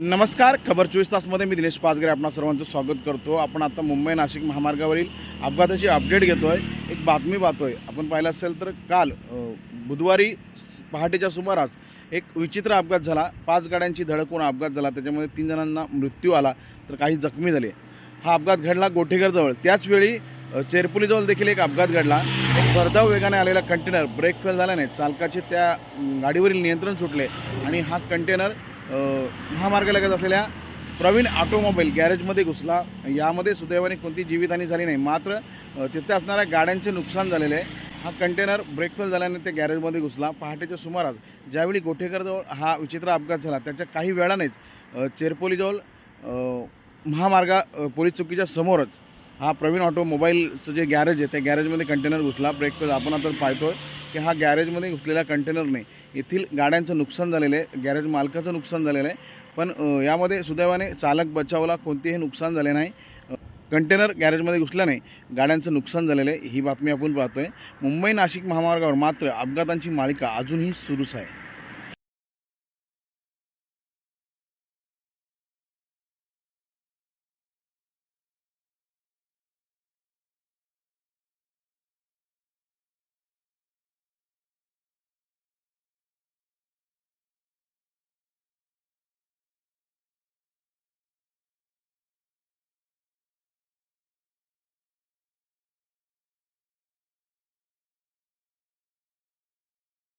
नमस्कार खबर चोवीस तासमध्ये मी दिनेश पाचगरे आपणा सर्वांचं स्वागत करतो. आपण आता मुंबई नाशिक महामार्गावरील अपघाताची अपडेट घेतो आहे एक बातमी पाहतो आहे आपण पाहिलं असेल तर काल बुधवारी पहाटेच्या सुमारास एक विचित्र अपघात झाला. पाच गाड्यांची धडकून अपघात झाला. त्याच्यामध्ये तीन जणांना मृत्यू आला. तर काही जखमी झाले. हा अपघात घडला गोठेघरजवळ त्याचवेळी चेरपुलीजवळ देखील एक अपघात घडला. एक भरधाव वेगाने आलेला कंटेनर ब्रेक फेल झाल्याने चालकाचे त्या गाडीवरील नियंत्रण सुटले आणि हा कंटेनर महामार्गालगत असलेल्या प्रवीण ऑटोमोबाईल गॅरेजमध्ये घुसला. यामध्ये सुदैवाने कोणती जीवितहानी झाली नाही. मात्र तिथे असणाऱ्या गाड्यांचे नुकसान झालेले आहे. हा कंटेनर ब्रेक फेल झाल्याने ते गॅरेजमध्ये घुसला. पहाटेच्या सुमारास ज्यावेळी गोठेकरजवळ हा विचित्र अपघात झाला त्याच्या काही वेळानेच चेरपोलीजवळ महामार्गा पोलीस चौकीच्या समोरच हा प्रवीण ऑटोमोबाईलचं जे गॅरेज आहे त्या गॅरेजमध्ये कंटेनर घुसला. ब्रेक फेल आपण आता पाहतोय की हा गॅरेजमध्ये घुसलेला कंटेनरने येथील गाड्यांचं नुकसान झालेलं आहे गॅरेज मालकाचं नुकसान झालेलं आहे. पण यामध्ये सुदैवाने चालक बचावला कोणतेही नुकसान झाले नाही. कंटेनर गॅरेजमध्ये घुसल्याने गाड्यांचं नुकसान झालेलं आहे ही बातमी आपण पाहतो आहे मुंबई नाशिक महामार्गावर मात्र अपघातांची मालिका अजूनही सुरूच आहे.